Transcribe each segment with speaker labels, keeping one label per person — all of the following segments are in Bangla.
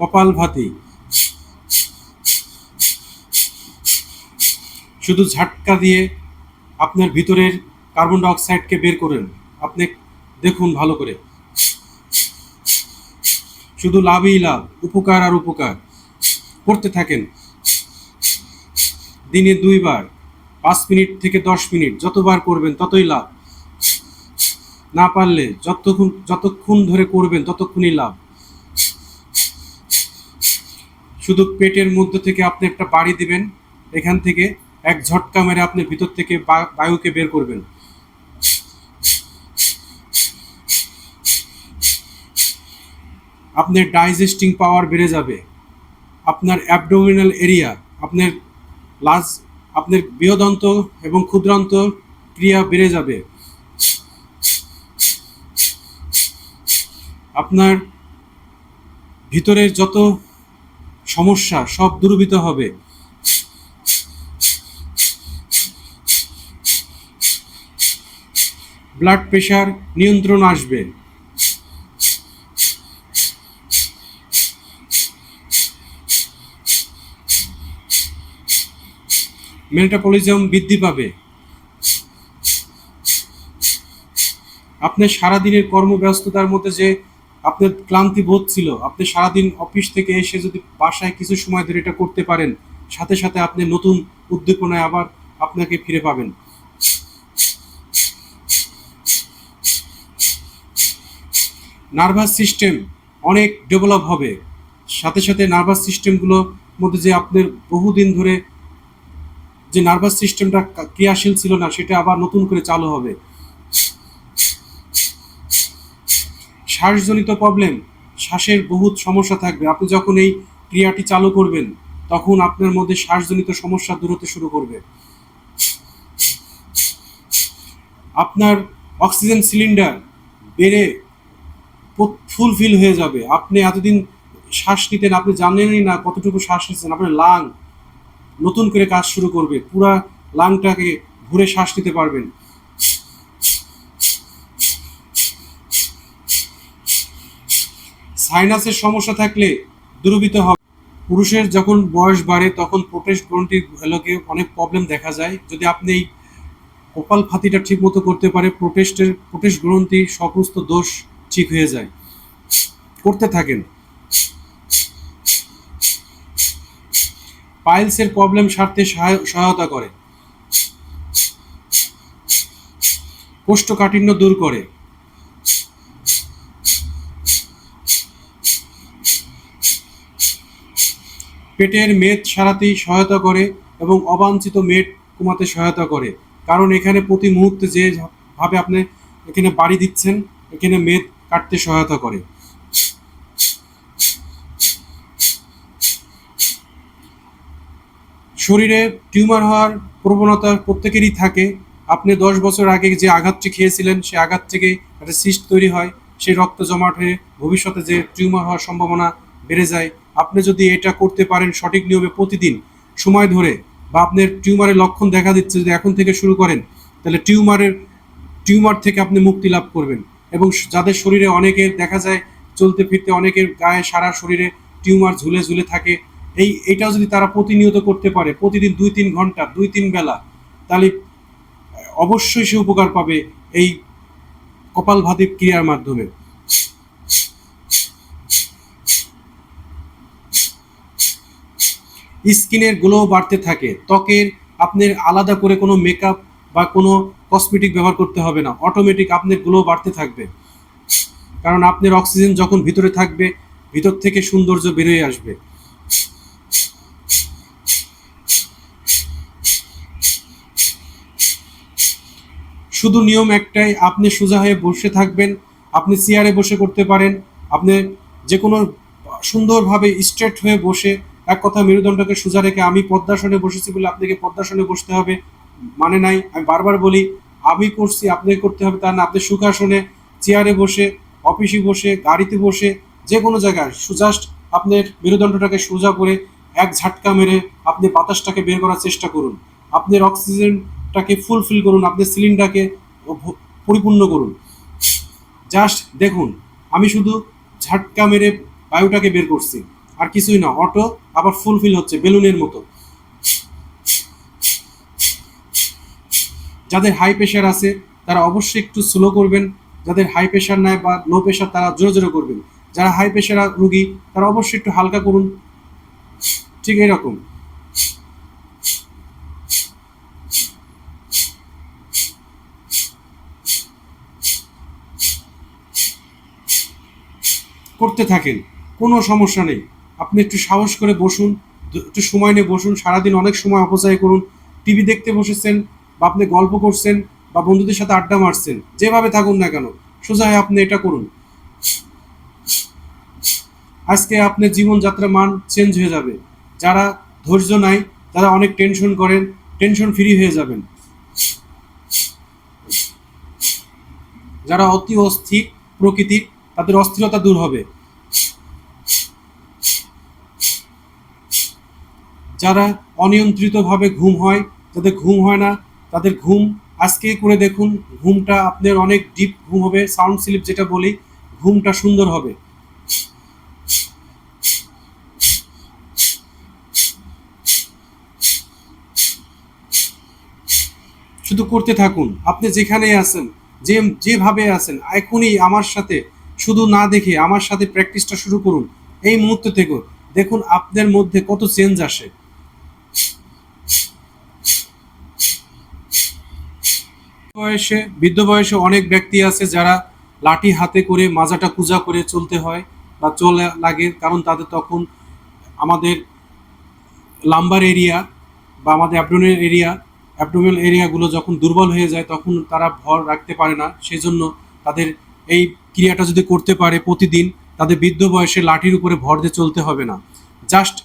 Speaker 1: কপাল ভাতি। শুধু ঝাটকা দিয়ে আপনার ভিতরের কার্বন ডাইঅক্সাইডকে বের করেন। আপনি দেখুন ভালো করে। শুধু লাভই লাভ, উপকার আর উপকার। করতে থাকেন। দিনে দুইবার, পাঁচ মিনিট থেকে দশ মিনিট, যতবার করবেন ততই লাভ। না পারলে যতক্ষণ যতক্ষণ ধরে করবেন ততক্ষণই লাভ। শুধু পেটের মধ্যে থেকে আপনি একটা বাড়ি দিবেন, এখান থেকে এক ঝটকা মেরে আপনি ভিতর থেকে বায়ুকে বের করবেন। আপনার ডাইজেস্টিং পাওয়ার বেড়ে যাবে। আপনার অ্যাবডোমিনাল এরিয়া, আপনার লাজ, আপনার বৃহদন্ত এবং ক্ষুদ্রান্ত ক্রিয়া বেড়ে যাবে। আপনার ভিতরের যত সমস্যা, সব দূরীভূত হবে। ব্লাড প্রেশার নিয়ন্ত্রণ আসবে। মেটাবলিজম বৃদ্ধি পাবে। আপনার সারাদিনের কর্মব্যস্ততার মধ্যে যে আপনার ক্লান্তি বোধ ছিল, আপনি সারাদিন অফিস থেকে এসে যদি বাসায় কিছু সময় ধরে এটা করতে পারেন, সাথে সাথে আপনি নতুন উদ্দীপনায় আবার আপনাকে ফিরে পাবেন। নার্ভাস সিস্টেম অনেক ডেভেলপ হবে। সাথে সাথে নার্ভাস সিস্টেমগুলোর মধ্যে যে আপনার বহুদিন ধরে যে নার্ভাস সিস্টেমটা ক্রিয়াশীল ছিল না, সেটা আবার নতুন করে চালু হবে। শ্বাসজনিত প্রবলেম শ্বাসের বহুত সমস্যা থাকবে। আপনি যখন এই ক্রিয়াটি চালু করবেন, তখন আপনার মধ্যে শ্বাসজনিত সমস্যা দূর হতে শুরু করবে। আপনার অক্সিজেন সিলিন্ডার বেড়ে ফুলফিল হয়ে যাবে। আপনি এতদিন শ্বাস নিতেন, আপনি জানেনই না কতটুকু শ্বাস নিচ্ছেন। আপনার লাং নতুন করে কাজ শুরু করবে। পুরা লাংটাকে ভরে শ্বাস নিতে পারবেন। সাইনাসের সমস্যা থাকলে দূরীভূত হবে। পুরুষের যখন বয়স বাড়ে, তখন প্রোটেস্ট গ্রন্থির এলোকে অনেক প্রবলেম দেখা যায়। যদি আপনি এই কপাল ফাতিটা ঠিক মতো করতে পারে, প্রোটেস্টের, প্রোটেস্ট গ্রন্থি সমস্ত দোষ ঠিক হয়ে যায়। করতে থাকেন। পাইলসের প্রবলেম সারতে সহায়- সহায়তা করে। কোষ্ঠকাঠিন্য দূর করে। পেটের মেদ সারাতেই সহায়তা করে এবং অবাঞ্ছিত মেদ কমাতে সহায়তা করে। কারণ এখানে প্রতি মুহূর্তে যে ভাবে আপনি এখানে বাড়ি দিচ্ছেন, এখানে মেদ কাটতে সহায়তা করে। শরীরে টিউমার হওয়ার প্রবণতা প্রত্যেকেরই থাকে। আপনি দশ বছর আগে যে আঘাতটি খেয়েছিলেন সেই আঘাত থেকে একটা সিস্ট তৈরি হয়। সেই রক্ত জমাট হয়ে ভবিষ্যতে যে টিউমার হওয়ার সম্ভাবনা বেড়ে যায় আপনি যদি এটা করতে পারেন সঠিক নিয়মে প্রতিদিন সময় ধরে বা আপনার টিউমারের লক্ষণ দেখা দিচ্ছে যদি এখন থেকে শুরু করেন, তাহলে টিউমারের, টিউমার থেকে আপনি মুক্তি লাভ করবেন। এবং যাদের শরীরে অনেকের দেখা যায় চলতে ফিরতে অনেকের গায়ে সারা শরীরে টিউমার ঝুলে ঝুলে থাকে, এই এইটাও যদি তারা প্রতিনিয়ত করতে পারে, প্রতিদিন দুই তিন ঘণ্টা, দুই তিন বেলা, তাহলে অবশ্যই সে উপকার পাবে এই কপালভাতি ক্রিয়ার মাধ্যমে। স্কিনের গ্লো বাড়তে থাকে, ত্বকের আপনার আলাদা করে কোনো মেকআপ বা কোনো কসমেটিক ব্যবহার করতে হবে না। অটোমেটিক আপনার গ্লো বাড়তে থাকবে। কারণ আপনার অক্সিজেন যখন ভিতরে থাকবে, ভিতর থেকে সৌন্দর্য বেরিয়ে আসবে। শুধু নিয়ম একটাই, আপনি সোজা হয়ে বসে থাকবেন, আপনি চেয়ারে বসে করতে পারেন, আপনি যে কোনো সুন্দরভাবে স্ট্রেট হয়ে বসে এক কথা মেরুদণ্ডকে সোজা রেখে আমি পদ্মাসনে বসেছি বলে আপনাকে পদ্মাসনে বসতে হবে মানে নাই। আমি বারবার বলি, আমি করছি, আপনাকে করতে হবে তা না। আপনি সুখাসনে, চেয়ারে বসে, অফিসে বসে, গাড়িতে বসে, যে কোনো জায়গায় জাস্ট আপনার মেরুদণ্ডটাকে সোজা করে এক ঝাটকা মেরে আপনি বাতাসটাকে বের করার চেষ্টা করুন। আপনার অক্সিজেনটাকে ফুলফিল করুন, আপনার সিলিন্ডারকে পরিপূর্ণ করুন। জাস্ট দেখুন, আমি শুধু ঝাটকা মেরে বায়ুটাকে বের করছি, আর কিছুই না। অটো আবার ফুলফিল হচ্ছে বেলুনের মতো। যাদের হাই প্রেশার আছে, তারা অবশ্যই একটু স্লো করবেন। যাদের হাই প্রেশার নাই বা লো প্রেশার তারা জোরে জোরে করবেন। যারা হাই প্রেশার রুগী, তারা অবশ্যই একটু হালকা করুন। ঠিক এরকম। করতে থাকেন, কোনো সমস্যা নেই। আপনি একটু সাহস করে বসুন একটু সময় নিয়ে বসুন, সারাদিন অনেক সময় অপচয় করুন, টিভি দেখতে বসেছেন বা আপনি গল্প করছেন বা বন্ধুদের সাথে আড্ডা মারছেন, যেভাবে থাকুন না কেন সোজা হয়ে আপনি এটা করুন। আজকে আপনার জীবনযাত্রার মান চেঞ্জ হয়ে যাবে। যারা ধৈর্য নাই, তারা অনেক টেনশন করেন টেনশন ফ্রি হয়ে যাবেন। যারা অতি অস্থির প্রকৃতির, তাদের অস্থিরতা দূর হবে। যারা অনিয়ন্ত্রিতভাবে ঘুম হয়, যাদের ঘুম হয় না, তাদের ঘুম আজকেই করে দেখুন, ঘুমটা আপনার অনেক ডিপ ঘুম হবে সাউন্ড স্লিপ যেটা বলি, ঘুমটা সুন্দর হবে। শুধু করতে থাকুন, আপনি যেখানেই আছেন, যে, যেভাবে আছেন, এখনই আমার সাথে, শুধু না দেখে আমার সাথে প্র্যাকটিসটা শুরু করুন। এই মুহূর্ত থেকে দেখুন, আপনার মধ্যে কত চেঞ্জ আসে। বয়সে, বৃদ্ধ বয়সে অনেক ব্যক্তি আছে যারা লাঠি হাতে করে মাজাটা পূজা করে চলতে হয় বা চলে লাগে, কারণ তাদের তখন আমাদের লাম্বার এরিয়া বা আমাদের অ্যাবডোমেন এরিয়া অ্যাবডোমেন এরিয়াগুলো যখন দুর্বল হয়ে যায় তখন তারা ভর রাখতে পারে না। সেই জন্য তাদের এই ক্রিয়াটা যদি করতে পারে প্রতিদিন, তাদের বৃদ্ধ বয়সে লাঠির উপরে ভর দিয়ে চলতে হবে না। জাস্ট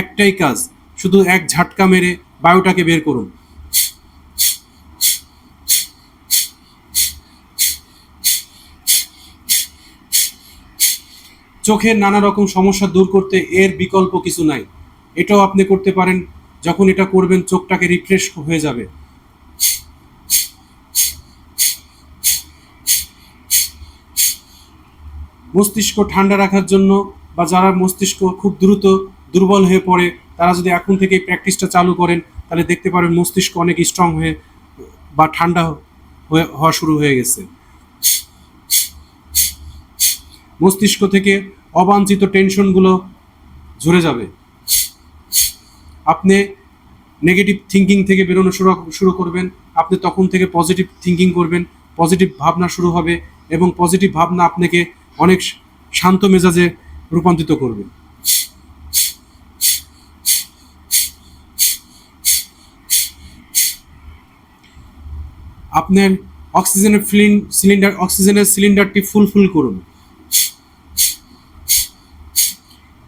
Speaker 1: একটাই কাজ, শুধু এক ঝাটকা মেরে বায়ুটাকে বের করুন। চোখের নানা রকম সমস্যা দূর করতে এর বিকল্প কিছু নাই। এটাও আপনি করতে পারেন, যখন এটা করবেন চোখটাকে রিফ্রেশ হয়ে যাবে। মস্তিষ্ক ঠান্ডা রাখার জন্য বা যারা মস্তিষ্ক খুব দ্রুত দুর্বল হয়ে পড়ে, তারা যদি এখন থেকে প্র্যাকটিসটা চালু করেন, তাহলে দেখতে পারেন মস্তিষ্ক অনেক স্ট্রং হয়ে বা ঠান্ডা হয়ে, হওয়া শুরু হয়ে গেছে। মস্তিষ্ক থেকে অবাঞ্ছিত টেনশনগুলো ঝরে যাবে। আপনি নেগেটিভ থিঙ্কিং থেকে বেরোনো শুরু শুরু করবেন। আপনি তখন থেকে পজিটিভ থিঙ্কিং করবেন। পজিটিভ ভাবনা শুরু হবে এবং পজিটিভ ভাবনা আপনাকে অনেক শান্ত মেজাজে রূপান্তরিত করবে। আপনার অক্সিজেনের সিলিন্ডার অক্সিজেনের সিলিন্ডারটি ফুলফিল করুন।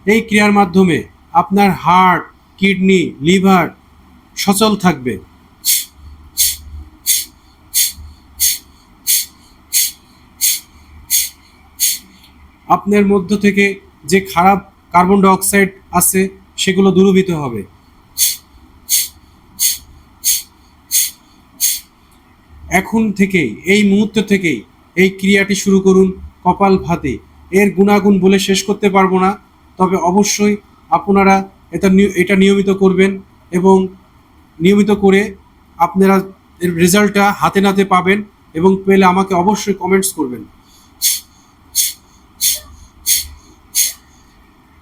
Speaker 1: এই ক্রিয়ার মাধ্যমে আপনার হার্ট, কিডনি, লিভার সচল থাকবে। আপনার মধ্য থেকে যে খারাপ কার্বন ডাইঅক্সাইড আছে, সেগুলো দূরীভূত হবে। এখন থেকেই, এই মুহূর্ত থেকেই এই ক্রিয়াটি শুরু করুন কপাল ভাতে এর গুণাগুণ বলে শেষ করতে পারব না। তবে অবশ্যই আপনারা এটা এটা নিয়মিত করবেন এবং নিয়মিত করে আপনারা এর রেজাল্টটা হাতে নাতে পাবেন এবং পেলে আমাকে অবশ্যই কমেন্টস করবেন।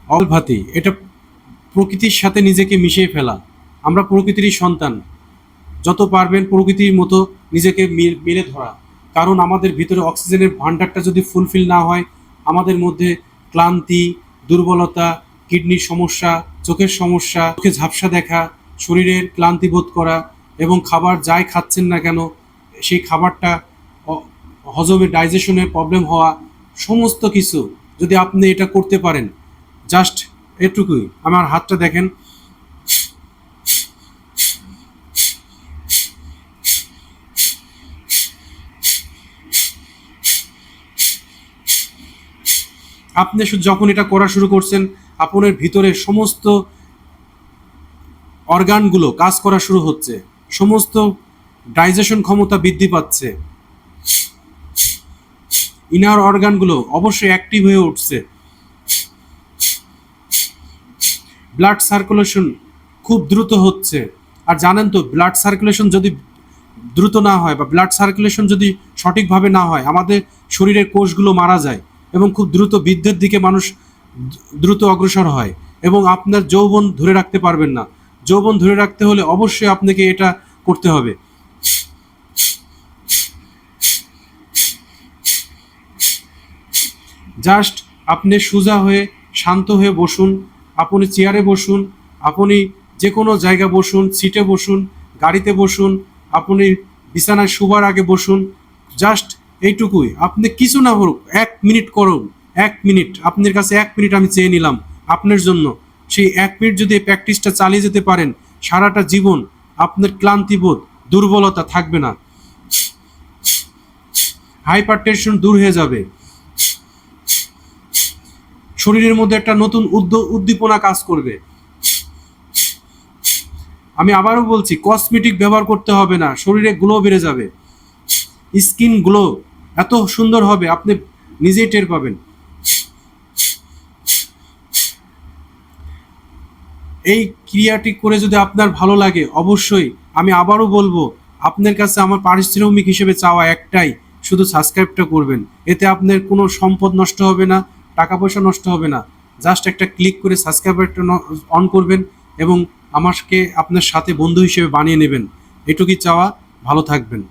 Speaker 1: অলভাতি এটা প্রকৃতির সাথে নিজেকে মিশিয়ে ফেলা। আমরা প্রকৃতিরই সন্তান। যত পারবেন প্রকৃতির মতো নিজেকে মেলে ধরা। কারণ আমাদের ভিতরে অক্সিজেনের ভান্ডারটা যদি ফুলফিল না হয়, আমাদের মধ্যে ক্লান্তি দুর্বলতা, কিডনির সমস্যা, চোখের সমস্যা, চোখে ঝাপসা দেখা, শরীরের ক্লান্তি বোধ করা এবং খাবার যাই খাচ্ছেন না কেন, সেই খাবারটা হজমে ডাইজেশনের প্রবলেম হওয়া সমস্ত কিছু যদি আপনি এটা করতে পারেন জাস্ট এটুকুই। আমার হাতটা দেখেন। আপনি যখন এটা করা শুরু করছেন, আপনার ভিতরে সমস্ত অর্গানগুলো কাজ করা শুরু হচ্ছে। সমস্ত ডাইজেশন ক্ষমতা বৃদ্ধি পাচ্ছে। ইনার অর্গানগুলো অবশ্যই অ্যাক্টিভ হয়ে উঠছে। ব্লাড সার্কুলেশন খুব দ্রুত হচ্ছে। আর জানেন তো, ব্লাড সার্কুলেশন যদি দ্রুত না হয় বা ব্লাড সার্কুলেশন যদি সঠিকভাবে না হয়, আমাদের শরীরের কোষগুলো মারা যায়। এবং খুব দ্রুত বৃদ্ধের দিকে মানুষ দ্রুত অগ্রসর হয় এবং আপনার যৌবন ধরে রাখতে পারবেন না। যৌবন ধরে রাখতে হলে অবশ্যই আপনাকে এটা করতে হবে। জাস্ট আপনি সোজা হয়ে, শান্ত হয়ে বসুন, আপনি চেয়ারে বসুন, আপনি যে কোনো জায়গা বসুন, সিটে বসুন, গাড়িতে বসুন, আপনি বিছানায় শোবার আগে বসুন, জাস্ট এইটুকুই। আপনি কিছু না হোক এক মিনিট করুন, এক মিনিট। আপনার কাছে এক মিনিট আমি চেয়ে নিলাম আপনার জন্য। সেই এক মিনিট যদি প্র্যাকটিসটা চালিয়ে যেতে পারেন, সারাটা জীবন আপনার ক্লান্তিবোধ, দুর্বলতা থাকবে না। হাইপার টেনশন দূর হয়ে যাবে। শরীরের মধ্যে একটা নতুন উদ্দীপনা কাজ করবে। আমি আবারও বলছি কসমেটিক ব্যবহার করতে হবে না, শরীরে গ্লো বেড়ে যাবে। স্কিন গ্লো এত সুন্দর হবে, আপনি নিজেই টের পাবেন। এই ক্রিয়াটি করে যদি আপনার ভালো লাগে, অবশ্যই আমি আবারও বলব, আপনার কাছে আমার পারিশ্রমিক হিসেবে চাওয়া একটাই, শুধু সাবস্ক্রাইবটা করবেন। এতে আপনার কোনো সম্পদ নষ্ট হবে না, টাকা পয়সা নষ্ট হবে না। জাস্ট একটা ক্লিক করে সাবস্ক্রাইবারটা অন করবেন এবং আমাকে আপনার সাথে বন্ধু হিসেবে বানিয়ে নেবেন। এটুকুই চাওয়া, ভালো থাকবেন।